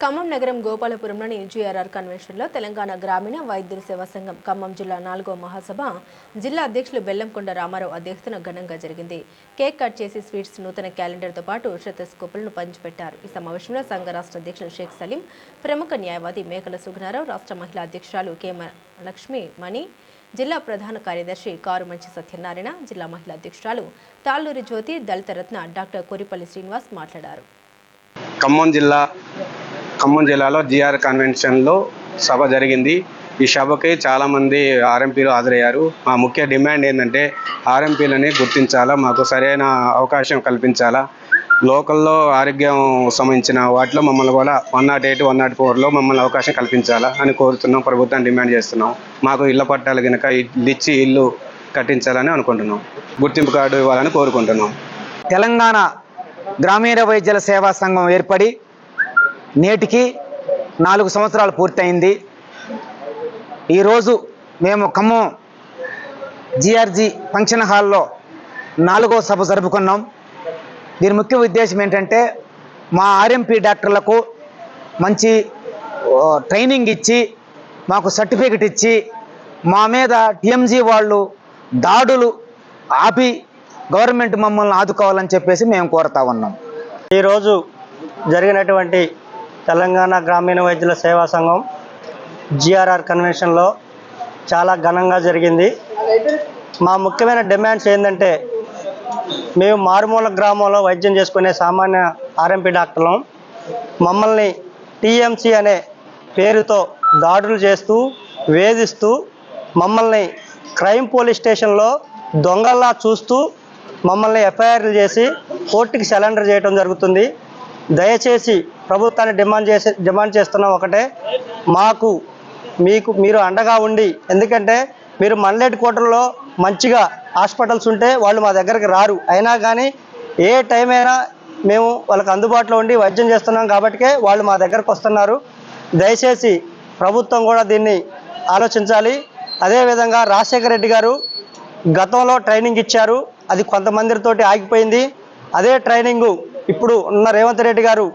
ఖమ్మం నగరం గోపాలపురంలోని జీఆర్ఆర్ కన్వెన్షన్లో తెలంగాణ గ్రామీణ వైద్యుల సేవా సంఘం ఖమ్మం జిల్లా నాలుగో మహాసభ జిల్లా అధ్యక్షులు బెల్లంకొండ రామారావు అధ్యక్షతన ఘనంగా జరిగింది. కేక్ కట్ చేసి స్వీట్స్ నూతన క్యాలెండర్తో పాటు శతస్కోపులను పంచిపెట్టారు. ఈ సమావేశంలో సంఘ రాష్ట్ర అధ్యక్షులు షేక్ సలీం ప్రముఖ న్యాయవాది మేకల సుగుణారావు రాష్ట్ర మహిళా అధ్యక్షురాలు కె లక్ష్మి మణి జిల్లా ప్రధాన కార్యదర్శి కారు మంచి సత్యనారాయణ జిల్లా మహిళా అధ్యక్షురాలు తాళ్ళూరి జ్యోతి దళిత రత్న డాక్టర్ కొరిపల్లి శ్రీనివాస్ మాట్లాడారు. ఖమ్మం జిల్లా ఖమ్మం జిల్లాలో జిఆర్ కన్వెన్షన్లో సభ జరిగింది. ఈ సభకి చాలామంది ఆర్ఎంపీలు హాజరయ్యారు. మా ముఖ్య డిమాండ్ ఏంటంటే ఆర్ఎంపీలని గుర్తించాలా మాకు సరైన అవకాశం కల్పించాలా లోకల్లో ఆరోగ్యం సంబంధించిన వాటిలో మమ్మల్ని కూడా one nought eight one nought ఫోర్లో మమ్మల్ని అవకాశం కల్పించాలా అని కోరుతున్నాం ప్రభుత్వాన్ని డిమాండ్ చేస్తున్నాం. మాకు ఇళ్ళ పట్టాలు కనుక ఇచ్చి ఇల్లు కట్టించాలని అనుకుంటున్నాం. గుర్తింపు కార్డు ఇవ్వాలని కోరుకుంటున్నాం. తెలంగాణ గ్రామీణ వైద్యుల సేవా సంఘం ఏర్పడి నేటికి నాలుగు సంవత్సరాలు పూర్తయింది. ఈరోజు మేము ఖమ్మం జిఆర్జి ఫంక్షన్ హాల్లో నాలుగో సభ జరుపుకున్నాం. దీని ముఖ్య ఉద్దేశం ఏంటంటే మా ఆర్ఎంపీ డాక్టర్లకు మంచి ట్రైనింగ్ ఇచ్చి మాకు సర్టిఫికెట్ ఇచ్చి మా మీద టీఎంజీ వాళ్ళు దాడులు ఆపి గవర్నమెంట్ మమ్మల్ని ఆదుకోవాలని చెప్పేసి మేము కోరుతా ఉన్నాం. ఈరోజు జరిగినటువంటి తెలంగాణ గ్రామీణ వైద్యుల సేవా సంఘం జిఆర్ఆర్ కన్వెన్షన్లో చాలా ఘనంగా జరిగింది. మా ముఖ్యమైన డిమాండ్స్ ఏంటంటే మేము మారుమూల గ్రామంలో వైద్యం చేసుకునే సామాన్య ఆర్ఎంపీ డాక్టర్లం. మమ్మల్ని టీఎంసీ అనే పేరుతో దాడులు చేస్తూ వేధిస్తూ మమ్మల్ని క్రైమ్ పోలీస్ స్టేషన్లో దొంగల్లా చూస్తూ మమ్మల్ని ఎఫ్ఐఆర్లు చేసి కోర్టుకి సెలెండర్ చేయడం జరుగుతుంది. దయచేసి ప్రభుత్వాన్ని డిమాండ్ చేసే డిమాండ్ చేస్తున్నాం ఒకటే మాకు మీకు మీరు అండగా ఉండి ఎందుకంటే మీరు మన్లేటి కోటలో మంచిగా హాస్పిటల్స్ ఉంటే వాళ్ళు మా దగ్గరికి రారు. అయినా కానీ ఏ టైం అయినా మేము వాళ్ళకి అందుబాటులో ఉండి వైద్యం చేస్తున్నాం కాబట్టికే వాళ్ళు మా దగ్గరకు వస్తున్నారు. దయచేసి ప్రభుత్వం కూడా దీన్ని ఆలోచించాలి. అదేవిధంగా రాజశేఖర రెడ్డి గారు గతంలో ట్రైనింగ్ ఇచ్చారు. అది కొంతమందితోటి ఆగిపోయింది. అదే ట్రైనింగు ఇప్పుడు ఉన్న రేవంత్ రెడ్డి గారు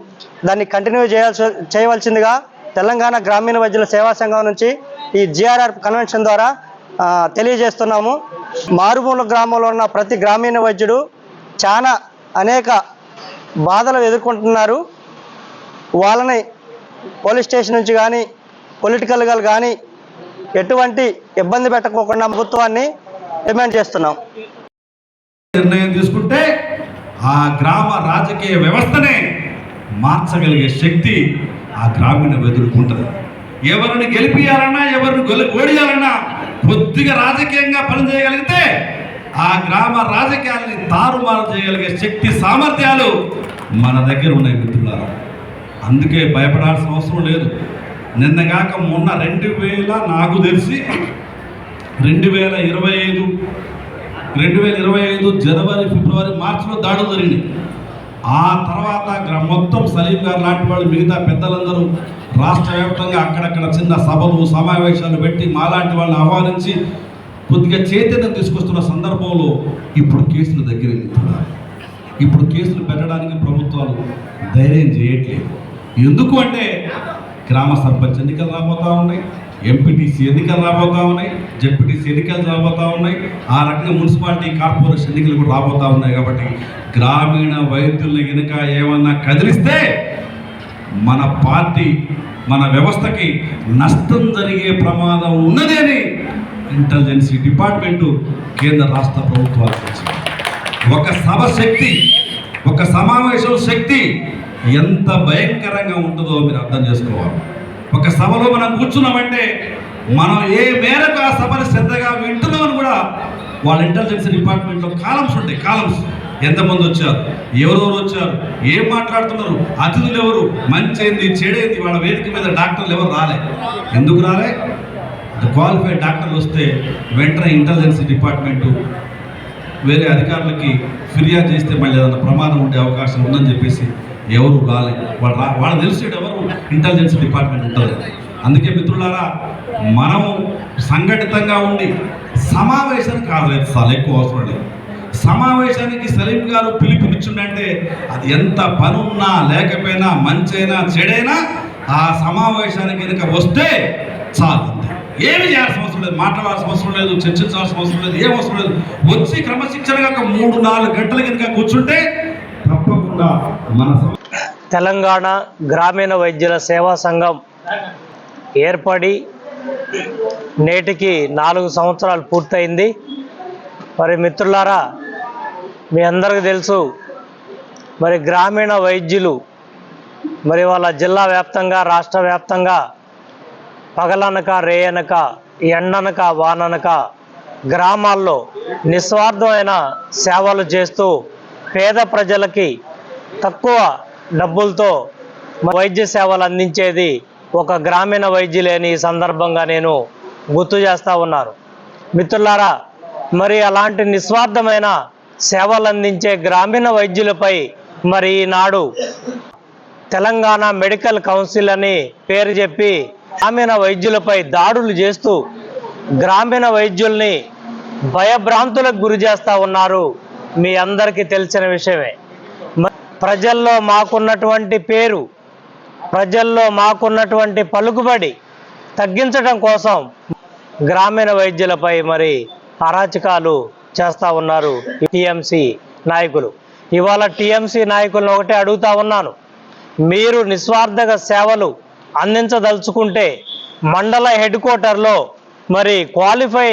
దాన్ని కంటిన్యూ చేయాల్సి చేయవలసిందిగా తెలంగాణ గ్రామీణ వైద్యుల సేవా సంఘం నుంచి ఈ జిఆర్ఆర్ కన్వెన్షన్ ద్వారా తెలియజేస్తున్నాము. మారుమూల గ్రామంలో ఉన్న ప్రతి గ్రామీణ వైద్యుడు చాలా అనేక బాధలు ఎదుర్కొంటున్నారు. వాళ్ళని పోలీస్ స్టేషన్ నుంచి కానీ పొలిటికల్గా కానీ ఎటువంటి ఇబ్బంది పెట్టకోకుండా ప్రభుత్వాన్ని డిమాండ్ చేస్తున్నాం. నిర్ణయం తీసుకుంటే ఆ గ్రామ రాజకీయ వ్యవస్థనే మార్చగలిగే శక్తి ఆ గ్రామీణ వెదురుకుంటుంది ఎవరిని గెలిపియాలన్నా ఎవరిని గెలి ఓడియాలన్నా కొద్దిగా రాజకీయంగా పనిచేయగలిగితే ఆ గ్రామ రాజకీయాల్ని తారుమారు చేయగలిగే శక్తి సామర్థ్యాలు మన దగ్గర ఉన్నాయి మిత్రులారా. అందుకే భయపడాల్సిన అవసరం లేదు. నిన్నగాక మొన్న రెండు వేల నాకు తెలిసి రెండు వేల ఇరవై ఐదు రెండు వేల ఇరవై ఐదు జనవరి ఫిబ్రవరి మార్చిలో దాడులు జరిగినాయి. ఆ తర్వాత మొత్తం సలీం గారు లాంటి వాళ్ళు మిగతా పెద్దలందరూ రాష్ట్ర వ్యాప్తంగా అక్కడక్కడ చిన్న సభలు సమావేశాలు పెట్టి మాలాంటి వాళ్ళని ఆహ్వానించి కొద్దిగా చైతన్యం తీసుకొస్తున్న సందర్భంలో ఇప్పుడు కేసులు దగ్గర ఇప్పుడు కేసులు పెట్టడానికి ప్రభుత్వాలు ధైర్యం చేయట్లేదు. ఎందుకు అంటే గ్రామ సర్పంచ్ ఎన్నికలు రాబోతా ఉన్నాయి ఎంపీటీసీ ఎన్నికలు రాబోతూ ఉన్నాయి జెడ్పీటీసీ ఎన్నికలు రాబోతా ఉన్నాయి ఆ రకంగా మున్సిపాలిటీ కార్పొరేషన్ ఎన్నికలు కూడా రాబోతూ ఉన్నాయి కాబట్టి గ్రామీణ వైద్యుల్ని కనుక ఏమన్నా కదిలిస్తే మన పార్టీ మన వ్యవస్థకి నష్టం జరిగే ప్రమాదం ఉన్నది అని ఇంటెలిజెన్సీ డిపార్ట్మెంటు కేంద్ర రాష్ట్ర ప్రభుత్వాలు ఒక సభ శక్తి ఒక సమావేశం శక్తి ఎంత భయంకరంగా ఉంటుందో మీరు అర్థం చేసుకోవాలి. ఒక సభలో మనం కూర్చున్నామంటే మనం ఏ మేరకు ఆ సభని శ్రద్ధగా వింటున్నామని కూడా వాళ్ళ ఇంటెలిజెన్స్ డిపార్ట్మెంట్లో కాలమ్స్ ఉంటాయి కాలమ్స్ ఎంతమంది వచ్చారు? ఎవరెవరు వచ్చారు? ఏం మాట్లాడుతున్నారు? అతిథులు ఎవరు? మంచి ఏంది చెడేంది? వాళ్ళ వేదిక మీద డాక్టర్లు ఎవరు రాలే. ఎందుకు రాలే? క్వాలిఫైడ్ డాక్టర్లు వస్తే వెంటనే ఇంటెలిజెన్స్ డిపార్ట్మెంటు వేరే అధికారులకి ఫిర్యాదు చేస్తే మళ్ళీ ఏదైనా ప్రమాదం ఉండే అవకాశం ఉందని చెప్పేసి ఎవరు రాలే. వాడు రా వాళ్ళు తెలిసాడు ఎవరు ఇంటెలిజెన్స్ డిపార్ట్మెంట్ ఉంటుంది అందుకే మిత్రులారా మనము సంఘటితంగా ఉండి సమావేశానికి కాదలేదు చాలా ఎక్కువ అవసరం లేదు. సమావేశానికి సలీం గారు పిలుపునిచ్చిండంటే అది ఎంత పనున్నా లేకపోయినా మంచైనా చెడైనా ఆ సమావేశానికి కనుక వస్తే చాలు ఏమి చేయాల్సిన అవసరం లేదు మాట్లాడాల్సిన అవసరం లేదు చర్చించాల్సిన అవసరం లేదు ఏం అవసరం లేదు. వచ్చి క్రమశిక్షణగా ఒక మూడు నాలుగు గంటలు కనుక కూర్చుంటే తప్పకుండా మన తెలంగాణ గ్రామీణ వైద్యుల సేవా సంఘం ఏర్పడి నేటికి నాలుగు సంవత్సరాలు పూర్తయింది. మరి మిత్రులారా మీ అందరికీ తెలుసు మరి గ్రామీణ వైద్యులు మరి వాళ్ళ జిల్లా వ్యాప్తంగా రాష్ట్ర వ్యాప్తంగా పగలనక రేయనక ఎండనక వాననక గ్రామాల్లో నిస్వార్థమైన సేవలు చేస్తూ పేద ప్రజలకి తక్కువ డబ్బులతో వైద్య సేవలు అందించేది ఒక గ్రామీణ వైద్యులేని ఈ సందర్భంగా నేను గుర్తు చేస్తా ఉన్నారు. మిత్రులారా మరి అలాంటి నిస్వార్థమైన సేవలు అందించే గ్రామీణ వైద్యులపై మరి ఈనాడు తెలంగాణ మెడికల్ కౌన్సిల్ అని పేరు చెప్పి గ్రామీణ వైద్యులపై దాడులు చేస్తూ గ్రామీణ వైద్యుల్ని భయభ్రాంతులకు గురి చేస్తూ ఉన్నారు. మీ అందరికీ తెలిసిన విషయమే. ప్రజల్లో మాకున్నటువంటి పేరు ప్రజల్లో మాకున్నటువంటి పలుకుబడి తగ్గించడం కోసం గ్రామీణ వైద్యులపై మరి అరాచకాలు చేస్తూ ఉన్నారు టీఎంసీ నాయకులు. ఇవాళ టీఎంసీ నాయకులను ఒకటే అడుగుతా ఉన్నాను. మీరు నిస్వార్థక సేవలు అందించదలుచుకుంటే మండల హెడ్ క్వార్టర్లో మరి క్వాలిఫై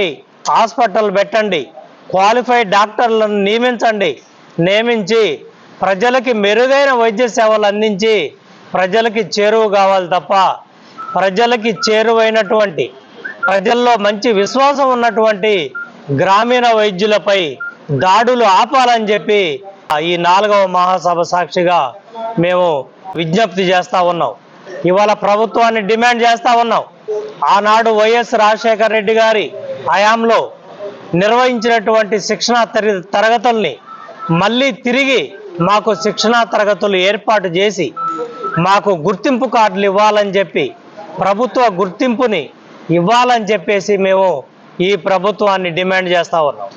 హాస్పిటల్ పెట్టండి క్వాలిఫై డాక్టర్లను నియమించండి నియమించి ప్రజలకి మెరుగైన వైద్య సేవలు అందించి ప్రజలకి చేరువ కావాలి తప్ప ప్రజలకి చేరువైనటువంటి ప్రజల్లో మంచి విశ్వాసం ఉన్నటువంటి గ్రామీణ వైద్యులపై దాడులు ఆపాలని చెప్పి ఈ నాలుగవ మహాసభ సాక్షిగా మేము విజ్ఞప్తి చేస్తా ఉన్నాం. ఇవాళ ప్రభుత్వాన్ని డిమాండ్ చేస్తా ఉన్నాం. ఆనాడు వైఎస్ రాజశేఖర రెడ్డి గారి హయాంలో నిర్వహించినటువంటి శిక్షణ తర- తరగతుల్ని మళ్ళీ తిరిగి మాకు శిక్షణా తరగతులు ఏర్పాటు చేసి మాకు గుర్తింపు కార్డులు ఇవ్వాలని చెప్పి ప్రభుత్వ గుర్తింపుని ఇవ్వాలని చెప్పేసి మేము ఈ ప్రభుత్వాన్ని డిమాండ్ చేస్తా ఉన్నాం.